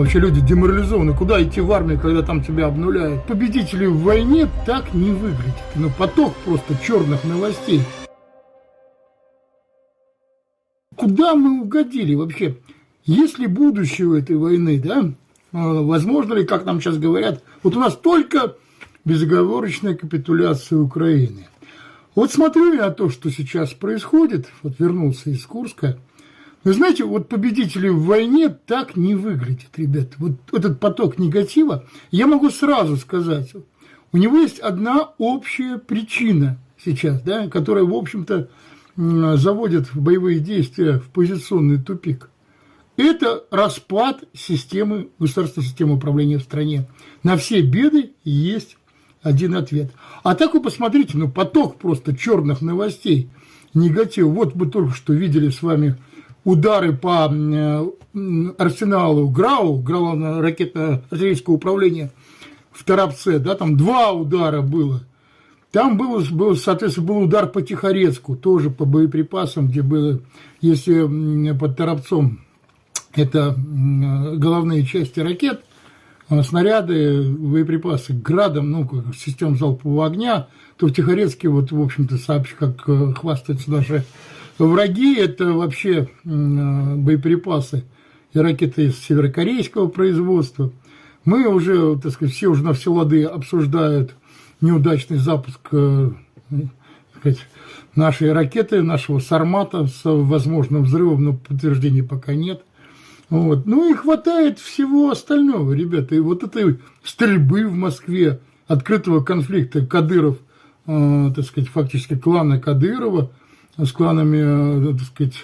Вообще люди деморализованы. Куда идти в армию, когда там тебя обнуляют? Победители в войне так не выглядят. Ну, поток просто черных новостей. Куда мы угодили вообще? Есть ли будущее у этой войны, да? А, Возможно ли, как нам сейчас говорят, вот у нас только безоговорочная капитуляция Украины. Вот смотрю я на то, что сейчас происходит, вот вернулся из Курска, вы знаете, вот победители в войне так не выглядят, ребят. Вот этот поток негатива, я могу сразу сказать, у него есть одна общая причина сейчас, да, которая, в общем-то, заводит в боевые действия в позиционный тупик. Это распад системы, государственной системы управления в стране. На все беды есть один ответ. А так вы посмотрите, ну поток просто черных новостей, негатив. Вот мы только что видели с вами удары по э, арсеналу ГРАУ, главное ракетно-артиллерийского управления в Торопце, да, там два удара было. Там был, был, соответственно, был удар по Тихорецку, тоже по боеприпасам, где было, если под Торопцом это головные части ракет, а снаряды, боеприпасы к градам, ну, систем залпового огня, то в Тихорецке, вот, в общем-то, сообщ, как э, хвастаются наши враги, это вообще э, боеприпасы и ракеты северокорейского производства. Мы уже, так сказать, все уже на все лады обсуждают неудачный запуск э, сказать, нашей ракеты, нашего Сармата с возможным взрывом, но подтверждений пока нет. Вот. Ну и хватает всего остального, ребята. И вот этой стрельбы в Москве, открытого конфликта Кадыров, э, так сказать, фактически клана Кадырова с кланами, э, так сказать,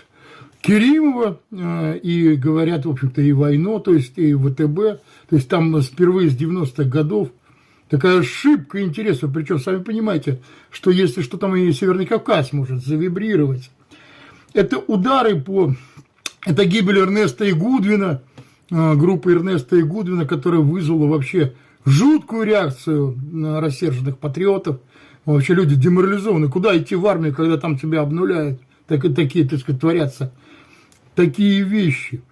Керимова, э, и говорят, в общем-то, и войну, то есть и ВТБ. То есть там впервые с 90-х годов такая ошибка интереса. Причем, сами понимаете, что если что там и Северный Кавказ может завибрировать. Это удары по это гибель Эрнеста и Гудвина, э, группы Эрнеста и Гудвина, которая вызвала вообще жуткую реакцию рассерженных патриотов. Вообще люди деморализованы. Куда идти в армию, когда там тебя обнуляют? Так, и такие, так сказать, творятся такие вещи.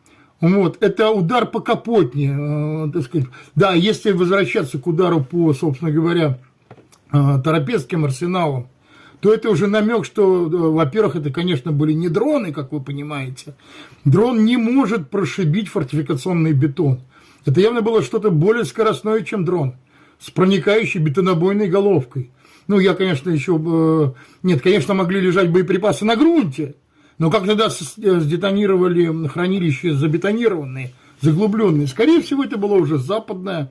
Вот, это удар по Капотне, э, так сказать. Да, если возвращаться к удару по, собственно говоря, э, Торопецким арсеналам, то это уже намек, что, э, во-первых, это, конечно, были не дроны, как вы понимаете. Дрон не может прошибить фортификационный бетон. Это явно было что-то более скоростное, чем дрон, с проникающей бетонобойной головкой. Ну, я, конечно, еще... э, Нет, конечно, могли лежать боеприпасы на грунте, но как тогда э, сдетонировали хранилища забетонированные, заглубленные? Скорее всего, это была уже западная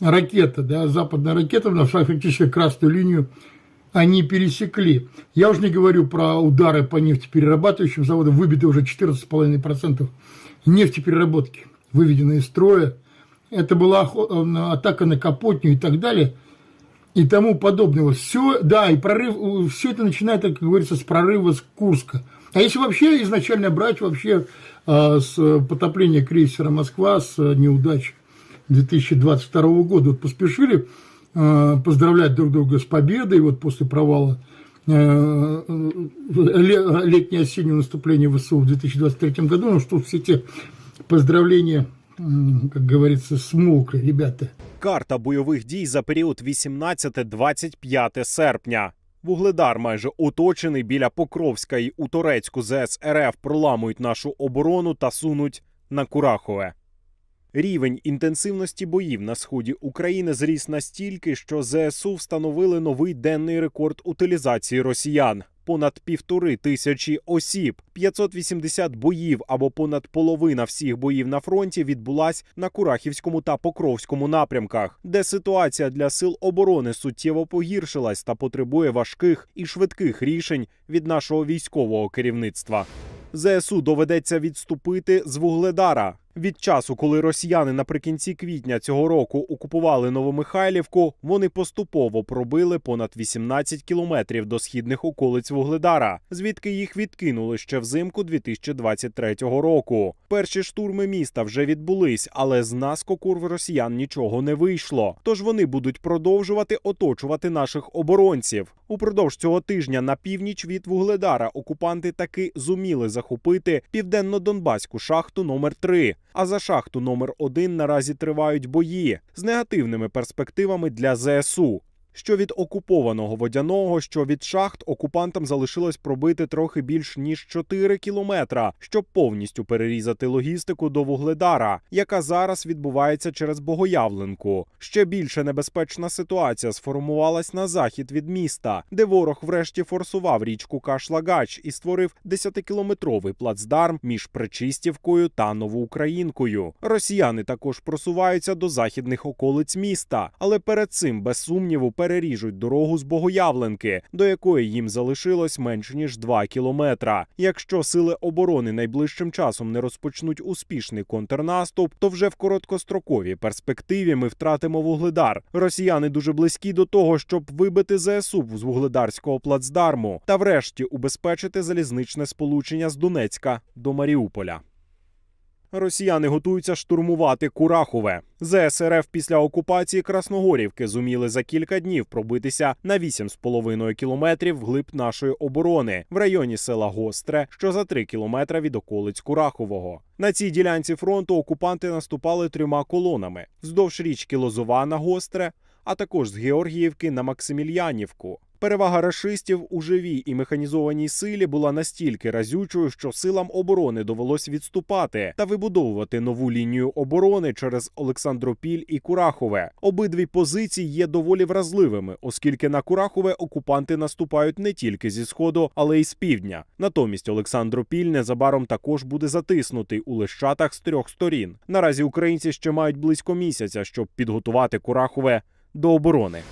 ракета, да, западная ракета, на фактически красную линию они пересекли. Я уже не говорю про удары по нефтеперерабатывающим заводам, выбиты уже 14,5% нефтепереработки, выведены из строя. Это была э, атака на Капотню и так далее, и тому подобного. Все, да, и прорыв, все это начинает, как говорится, с прорыва с Курска. А если вообще изначально брать вообще э, с потопления крейсера «Москва», с э, неудач 2022 года, вот поспешили э, поздравлять друг друга с победой, вот после провала э, э, ле- летнее-осеннее наступление ВСУ в 2023 году, ну что все те поздравления, как говорится, смолкли, ребята. Карта бойових дій за період 18-25 серпня. Вугледар майже оточений біля Покровська і у Турецьку ЗС РФ проламують нашу оборону та сунуть на Курахове. Рівень інтенсивності боїв на сході України зріс настільки, що ЗСУ встановили новий денний рекорд утилізації росіян. Понад півтори тисячі осіб, 580 боїв або понад половина всіх боїв на фронті відбулась на Курахівському та Покровському напрямках, де ситуація для сил оборони суттєво погіршилась та потребує важких і швидких рішень від нашого військового керівництва. ЗСУ доведеться відступити з Вугледара. Від часу, коли росіяни наприкінці квітня цього року окупували Новомихайлівку, вони поступово пробили понад 18 кілометрів до східних околиць Вугледара, звідки їх відкинули ще взимку 2023 року. Перші штурми міста вже відбулись, але з наскоку в росіян нічого не вийшло. Тож вони будуть продовжувати оточувати наших оборонців. Упродовж цього тижня на північ від Вугледара окупанти таки зуміли захопити південно-донбаську шахту номер 3 А за шахту номер 1 наразі тривають бої з негативними перспективами для ЗСУ. Що від окупованого водяного, що від шахт окупантам залишилось пробити трохи більш ніж 4 кілометра, щоб повністю перерізати логістику до Вугледара, яка зараз відбувається через Богоявленку. Ще більше небезпечна ситуація сформувалась на захід від міста, де ворог врешті форсував річку Кашлагач і створив 10-кілометровий плацдарм між Пречистівкою та Новоукраїнкою. Росіяни також просуваються до західних околиць міста, але перед цим без сумніву переріжуть дорогу з Богоявленки, до якої їм залишилось менш ніж 2 кілометра. Якщо сили оборони найближчим часом не розпочнуть успішний контрнаступ, то вже в короткостроковій перспективі ми втратимо вугледар. Росіяни дуже близькі до того, щоб вибити ЗСУ з вугледарського плацдарму та врешті убезпечити залізничне сполучення з Донецька до Маріуполя. Росіяни готуються штурмувати Курахове. ЗСРФ після окупації Красногорівки зуміли за кілька днів пробитися на 8,5 кілометрів вглиб нашої оборони в районі села Гостре, що за 3 кілометри від околиць Курахового. На цій ділянці фронту окупанти наступали трьома колонами вздовж річки Лозова на Гостре, а також з Георгіївки на Максимільянівку. Перевага рашистів у живій і механізованій силі була настільки разючою, що силам оборони довелось відступати та вибудовувати нову лінію оборони через Олександропіль і Курахове. Обидві позиції є доволі вразливими, оскільки на Курахове окупанти наступають не тільки зі сходу, але й з півдня. Натомість Олександропіль незабаром також буде затиснутий у лищатах з трьох сторін. Наразі українці ще мають близько місяця, щоб підготувати Курахове до оборони.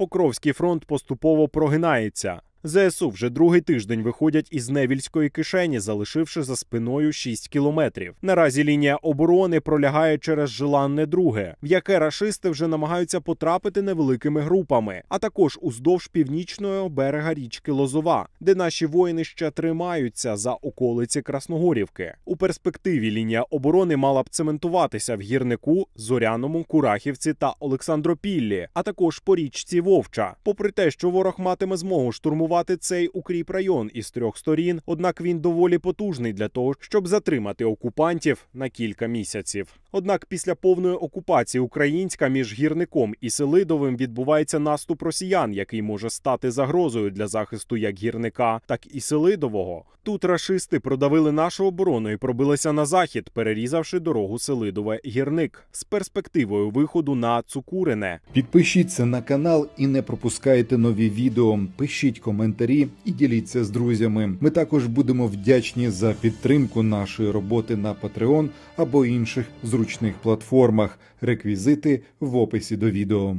Покровський фронт поступово прогинається. ЗСУ вже другий тиждень виходять із Невільської кишені, залишивши за спиною 6 кілометрів. Наразі лінія оборони пролягає через Желанне друге, в яке рашисти вже намагаються потрапити невеликими групами, а також уздовж північного берега річки Лозова, де наші воїни ще тримаються за околиці Красногорівки. У перспективі лінія оборони мала б цементуватися в гірнику, Зоряному, Курахівці та Олександропіллі, а також по річці Вовча. Попри те, що ворог матиме змогу штурмувати цей укріп район із трьох сторін, однак він доволі потужний для того, щоб затримати окупантів на кілька місяців. Однак після повної окупації українська між гірником і Селидовим відбувається наступ росіян, який може стати загрозою для захисту як гірника, так і Селидового. Тут рашисти продавили нашу оборону і пробилися на захід, перерізавши дорогу Селидове гірник з перспективою виходу на Цукурине. Підпишіться на канал і не пропускайте нові відео. Пишіть коментарі і діліться з друзями. Ми також будемо вдячні за підтримку нашої роботи на Patreon або інших зручних платформах. Реквізити в описі до відео.